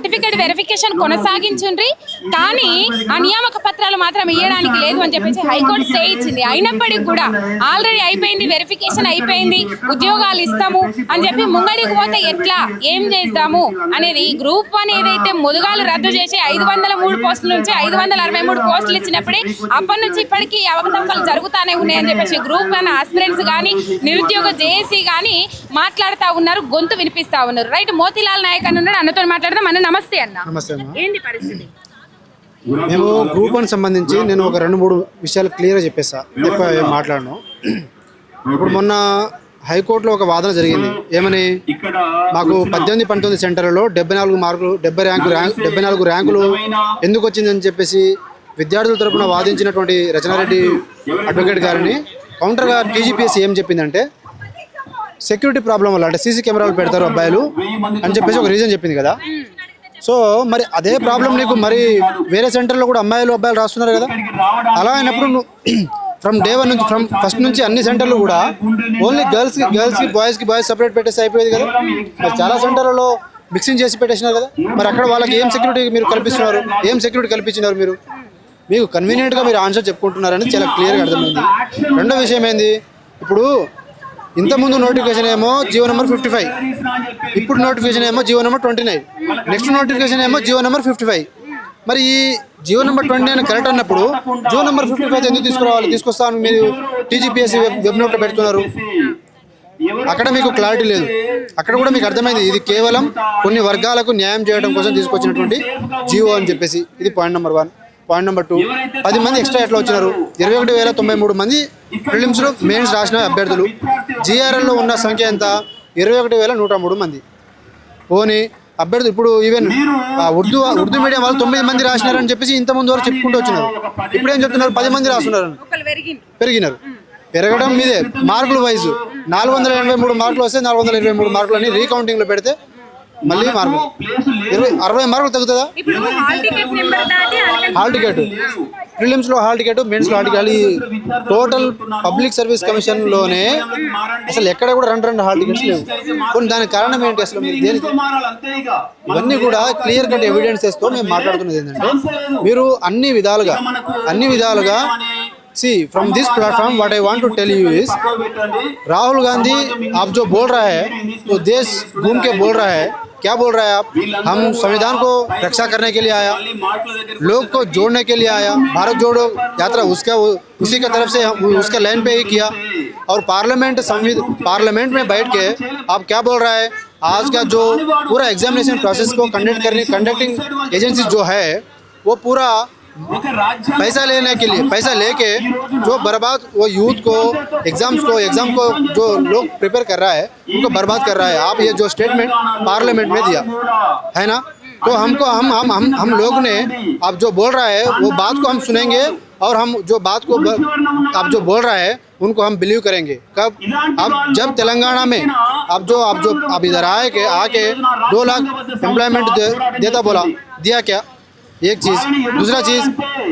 Certificate verification కొనసాగించుండ్రి. కానీ ఆ నియామక పత్రాలు మాత్రం ఇవ్వడానికి లేదు అని చెప్పేసి హైకోర్టు స్టే ఇచ్చింది. అయినప్పటికీ కూడా ఆల్రెడీ అయిపోయింది వెరిఫికేషన్ అయిపోయింది ఉద్యోగాలు ఇస్తాము అని చెప్పి ముంగడికి పోతే ఎట్లా ఏం చేద్దాము అనేది ఈ గ్రూప్ వన్ ఏదైతే ముదుగాలు రద్దు చేసి ఐదు వందల మూడు పోస్టుల నుంచి ఐదు వందల అరవై మూడు పోస్టులు ఇచ్చినప్పుడే అప్పటి నుంచి ఇప్పటికీ అవకతవకలు జరుగుతానే ఉన్నాయని చెప్పేసి గ్రూప్ వన్ ఆస్పిరెంట్స్ కానీ నిరుద్యోగ జేఏసీ కానీ మాట్లాడుతూ ఉన్నారు గొంతు వినిపిస్తా ఉన్నారు. రైట్ మోతీలాల్ నాయక్ అని ఉన్నాడు అన్నతో మాట్లాడదాం. అన్న నమస్తే అన్న. నమస్తే అమ్మా ఏంది పరిస్థితి? మేము గ్రూప్ వన్ సంబంధించి నేను ఒక రెండు మూడు విషయాలు క్లియర్గా చెప్పేస్తా. ఎక్కువ ఏం మాట్లాడను. ఇప్పుడు మొన్న హైకోర్టులో ఒక వాదన జరిగింది. ఏమని? మాకు పద్దెనిమిది పంతొమ్మిది సెంటర్లలో డెబ్బై నాలుగు మార్కులు డెబ్బై ర్యాంకు ర్యాంక్ డెబ్బై నాలుగు ర్యాంకులు ఎందుకు వచ్చిందని చెప్పేసి విద్యార్థుల తరపున వాదించినటువంటి రచనారెడ్డి అడ్వకేట్ గారిని కౌంటర్గా టీజీపీఎస్ ఏం చెప్పిందంటే సెక్యూరిటీ ప్రాబ్లం వల్ల అంటే సీసీ కెమెరాలు పెడతారు అబ్బాయిలు అని చెప్పేసి ఒక రీజన్ చెప్పింది కదా. సో మరి అదే ప్రాబ్లం నీకు మరి వేరే సెంటర్లో కూడా అమ్మాయిలు అబ్బాయిలు రాస్తున్నారు కదా. అలా అయినప్పుడు ఫ్రమ్ డే వన్ నుంచి ఫ్రమ్ ఫస్ట్ నుంచి అన్ని సెంటర్లు కూడా ఓన్లీ గర్ల్స్కి గర్ల్స్కి బాయ్స్కి బాయ్స్ సపరేట్ పెట్టేసి అయిపోయేది కదా. మరి చాలా సెంటర్లలో మిక్సింగ్ చేసి పెట్టేసినారు కదా. మరి అక్కడ వాళ్ళకి ఏం సెక్యూరిటీ మీరు కల్పిస్తున్నారు? ఏం సెక్యూరిటీ కల్పించినారు మీరు? మీకు కన్వీనియంట్గా మీరు ఆన్సర్ చెప్పుకుంటున్నారని చాలా క్లియర్గా అర్థమైంది. రెండో విషయం ఏంది? ఇప్పుడు ఇంతకుముందు నోటిఫికేషన్ ఏమో జియో నెంబర్ ఫిఫ్టీ ఫైవ్ ఇప్పుడు నోటిఫికేషన్ ఏమో Jio number twenty nine next notification ఏమో జియో నెంబర్ ఫిఫ్టీ ఫైవ్ మరి ఈ Jio number twenty nine correct అన్నప్పుడు జియో నెంబర్ ఫిఫ్టీ ఫైవ్ ఎందుకు తీసుకురావాలి? తీసుకొస్తాను మీరు టీజీపీఎస్సీ వెబ్ వెబ్ నోట్లో పెడుతున్నారు. అక్కడ మీకు క్లారిటీ లేదు. అక్కడ కూడా మీకు అర్థమైంది. ఇది కేవలం కొన్ని వర్గాలకు న్యాయం చేయడం కోసం తీసుకొచ్చినటువంటి జియో అని చెప్పేసి. ఇది point number one point number two పది మంది ఎక్స్ట్రా ఎట్లా వచ్చినారు? ఇరవై ఒకటి వేల తొంభై మూడు మంది ప్రిలిమ్స్లో మెయిన్స్ రాసిన అభ్యర్థులు. జిఆర్ఎల్లో ఉన్న సంఖ్య ఎంత? ఇరవై ఒకటి వేల నూట మూడు మంది. పోనీ అభ్యర్థులు ఇప్పుడు ఈవెన్ ఆ ఉర్దూ ఉర్దూ మీడియం వాళ్ళు తొమ్మిది మంది రాసినారని చెప్పేసి ఇంత ముందు వరకు చెప్పుకుంటూ వచ్చినారు. ఇప్పుడు ఏం చెప్తున్నారు? పది మంది రాస్తున్నారు పెరిగినారు. పెరగడం మీదే. మార్కుల వైజ్. నాలుగు వందల ఎనభై మూడు మార్కులు వస్తే నాలుగు వందల ఇరవై మూడు మార్కులు అని రీకౌంటింగ్లో పెడితే మళ్ళీ మార్కులు ఇరవై అరవై మార్కులు తగ్గుతుందా ఇప్పుడు హాల్ టికెట్ నెంబర్ దాటి అరవై హాల్ టికెట్ ప్రిలిమ్స్లో హాల్ టికెట్ మెయిన్స్లో హాల్ టికెట్ ఈ టోటల్ పబ్లిక్ సర్వీస్ కమిషన్లోనే అసలు ఎక్కడ కూడా రెండు రెండు హాల్ టికెట్స్ లేవు కొన్ని దానికి కారణం ఏంటి అసలు మీరు దేనికి ఇవన్నీ కూడా క్లియర్ కట్ ఎవిడెన్సెస్తో మేము మాట్లాడుతున్నది ఏంటంటే మీరు అన్ని విధాలుగా అన్ని విధాలుగా see from this platform what I want to tell you is Rahul Gandhi आप जो बोल रहा है तो देश घूम के बोल रहा है क्या बोल रहा है आप? हम संविधान को रक्षा करने के लिए आया, लोग को जोड़ने के लिए आया, भारत जोड़ो यात्रा उसका, उसी का तरफ़ से उसका लाइन पे ही किया। और पार्लियामेंट पार्लियामेंट में बैठ के आप क्या बोल रहा है? आज का जो पूरा एग्जामिनेशन प्रोसेस को कंडक्ट करने कंडक्टिंग एजेंसी जो है, वो पूरा पैसा लेने के लिए, पैसा लेके जो बर्बाद वो यूथ को एग्ज़ाम्स को एग्ज़ाम को जो लोग प्रिपेयर कर रहा है उनको बर्बाद कर रहा है। आप ये जो स्टेटमेंट पार्लियामेंट में दिया है ना? तो हमको हम हम हम हम लोग ने आप जो बोल रहा है वो बात को हम सुनेंगे और हम जो बात को आप जो बोल रहा है उनको हम बिलीव करेंगे। कब? अब जब तेलंगाना में आप जो आप जो आप इधर आए के आके दो लाख एम्प्लॉयमेंट दे, देता बोला दिया क्या? एक चीज़। दूसरा चीज़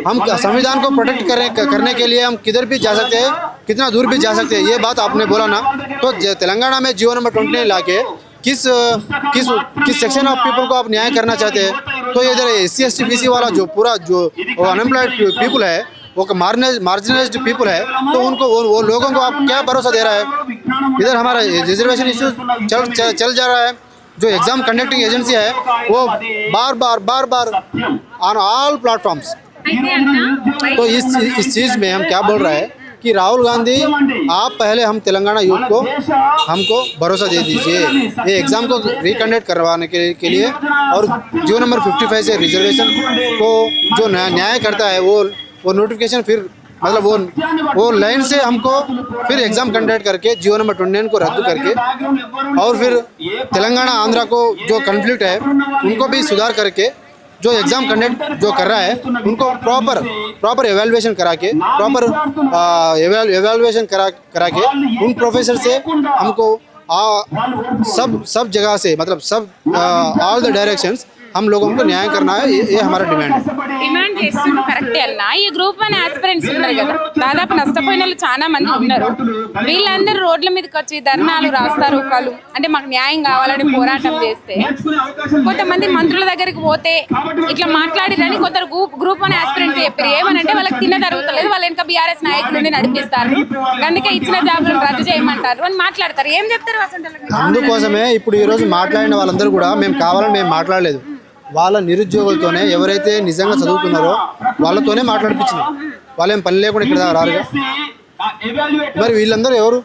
हम संविधान को प्रोटेक्ट करने करने के लिए हम किधर भी जा सकते हैं? कितना दूर भी जा सकते हैं ये बात आपने बोला ना। तो तेलंगाना में जीवन नंबर ट्वेंटी ला के किस किस किस सेक्शन ऑफ़ पीपल को आप न्याय करना चाहते हैं? तो इधर S C S T B C वाला जो पूरा जो अनएम्प्लॉयड पीपल है वो मार्ने मार्जिनज पीपल है तो उनको वो, वो लोगों को आप क्या भरोसा दे रहा है? इधर हमारा रिजर्वेशन इशू चल, चल चल जा रहा है। जो एग्ज़ाम कंडक्टिंग एजेंसी है वो बार बार बार बार ऑन ऑल प्लेटफॉर्म्स तो इस इस चीज़ में हम क्या बोल रहे हैं? कि राहुल गांधी आप पहले हम तेलंगाना यूथ को हमको भरोसा दे दीजिए। ये एग्ज़ाम को रिकंडक्ट करवाने के, के लिए और जियो नंबर 55 से रिजर्वेशन को जो न्याय न्याय करता है वो वो नोटिफिकेशन फिर मतलब वो वो लाइन से हमको फिर एग्ज़ाम कंडक्ट करके जियो नंबर ट्वेंटी को रद्द करके और फिर तेलंगाना आंध्रा को जो कन्फ्लिक्ट है उनको भी सुधार करके जो एग्ज़ाम कंडक्ट जो कर रहा है उनको प्रॉपर प्रॉपर एवेलुएशन करा के प्रॉपर एवेलुएशन करा करा के उन प्रोफेसर से हमको आ, सब सब जगह से मतलब सब ऑल द डायरेक्शंस हम लोगों को न्याय करना है ये, ये हमारा डिमांड है డిమాండ్ చేస్తుండ్రు కరెక్టే అన్న ఈ గ్రూప్ వన్ ఆస్పిరెంట్స్ ఉన్నారు కదా దాదాపు నష్టపోయిన వాళ్ళు చాలా మంది ఉన్నారు వీళ్ళందరూ రోడ్ల మీదకి వచ్చి ధర్నాలు రాస్తారు ఒకళ్ళు. అంటే మాకు న్యాయం కావాలని పోరాటం చేస్తే. కొంతమంది మంత్రుల దగ్గరికి పోతే ఇట్లా మాట్లాడిరని కొందరు గ్రూప్ గ్రూప్ అని ఆస్పిరెంట్ చెప్పారు ఏమనంటే వాళ్ళకి తిన్న జరుగుతలేదు. వాళ్ళ ఇంకా బీఆర్ఎస్ నాయకులని నడిపిస్తారు. అందుకే ఇచ్చిన జాబులను రద్దు చేయమంటారు అని మాట్లాడతారు. ఏం చెప్తారు అందుకోసమే ఇప్పుడు ఈరోజు మాట్లాడిన వాళ్ళందరూ కూడా మేము కావాలని మేము మాట్లాడలేదు. వాళ్ళ నిరుద్యోగులతోనే ఎవరైతే నిజంగా చదువుతున్నారో వాళ్ళతోనే మాట్లాడిపించింది వాళ్ళేం పని లేకుండా ఇక్కడ దాకా రారుగా మరి వీళ్ళందరూ ఎవరు?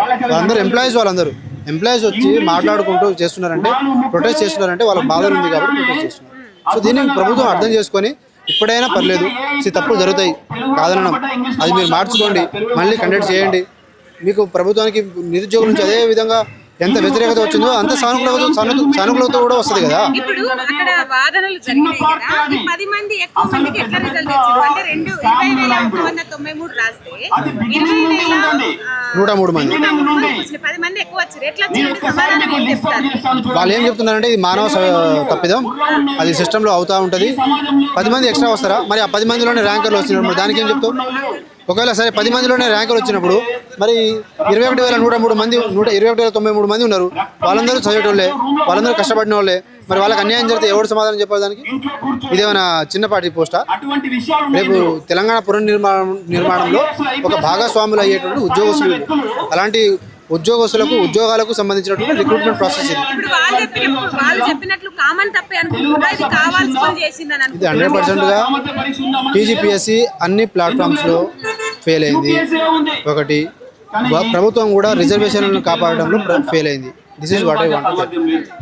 వాళ్ళందరూ ఎంప్లాయీస్ వాళ్ళందరూ. ఎంప్లాయీస్ వచ్చి మాట్లాడుకుంటూ చేస్తున్నారంటే ప్రొటెస్ట్ చేస్తున్నారంటే వాళ్ళ బాధలు ఉంది కాబట్టి ప్రొటెస్ట్ చేస్తున్నారు. సో దీన్ని ప్రభుత్వం అర్థం చేసుకొని ఇప్పుడైనా పర్లేదు. ఈ తప్పులు జరుగుతాయి. కాదనడం అది మీరు మార్చుకోండి. మళ్ళీ కండక్ట్ చేయండి. మీకు ప్రభుత్వానికి నిరుద్యోగుల నుంచి అదే విధంగా ఎంత వ్యతిరేకత వచ్చిందో అంత సానుకూలత సాను- సానుకూలత కూడా వస్తుంది కదా. ఇప్పుడు అక్కడ వాదనలు జరిగినాయి కదా. ఈ పది మంది ఎక్కువ మందికి ఎట్లా రిజల్ట్ ఇచ్చారు అంటే రెండు ఇరవై వేల ఒక వంద తొంభై మూడు రాస్తే ఇరవై వేల ఆ, నూట మూడు మంది. నూట మూడు. పది మంది ఎక్కువ వచ్చారు. ఎట్లా వచ్చింది? సమాధానం ఏం చెప్తారు? వాళ్ళు ఏం చెప్తున్నారంటే ఇది మానవ తప్పిదం. అది సిస్టంలో అవుతా ఉంటుంది. పది మంది ఎక్స్ట్రా వస్తారా? మరి ఆ పది మందిలోనే ర్యాంకర్లు మరి దానికి ఏం చెప్తావు? ఒకవేళ సరే పది మందిలోనే ర్యాంకర్లు వచ్చినప్పుడు మరి ఇరవై ఒకటి వేల నూట మూడు మంది నూట ఇరవై ఒకటి వేల తొంభై మూడు మంది ఉన్నారు. వాళ్ళందరూ చదివేటోళ్ళే వాళ్ళందరూ కష్టపడిన వాళ్ళే మరి వాళ్ళకి అన్యాయం జరిగితే ఎవరు సమాధానం చెప్పాలి దానికి ఇదేమైనా చిన్నపాటి పోస్టా? అటువంటి విషయాలు రేపు తెలంగాణ పునర్నిర్మాణం నిర్మాణంలో ఒక భాగస్వాములు అయ్యేటువంటి ఉద్యోగస్తులు. అలాంటి ఉద్యోగస్తులకు ఉద్యోగాలకు సంబంధించినటువంటి రిక్రూట్మెంట్ ప్రాసెస్ ఇది. హండ్రెడ్ పర్సెంట్గా టీజీపీఎస్సీ అన్ని ప్లాట్ఫామ్స్లో ఫెయిల్ అయింది. ఒకటి. ప్ర- ప్రభుత్వం కూడా రిజర్వేషన్లను కాపాడడంలో ఫెయిల్ అయింది. This is what I want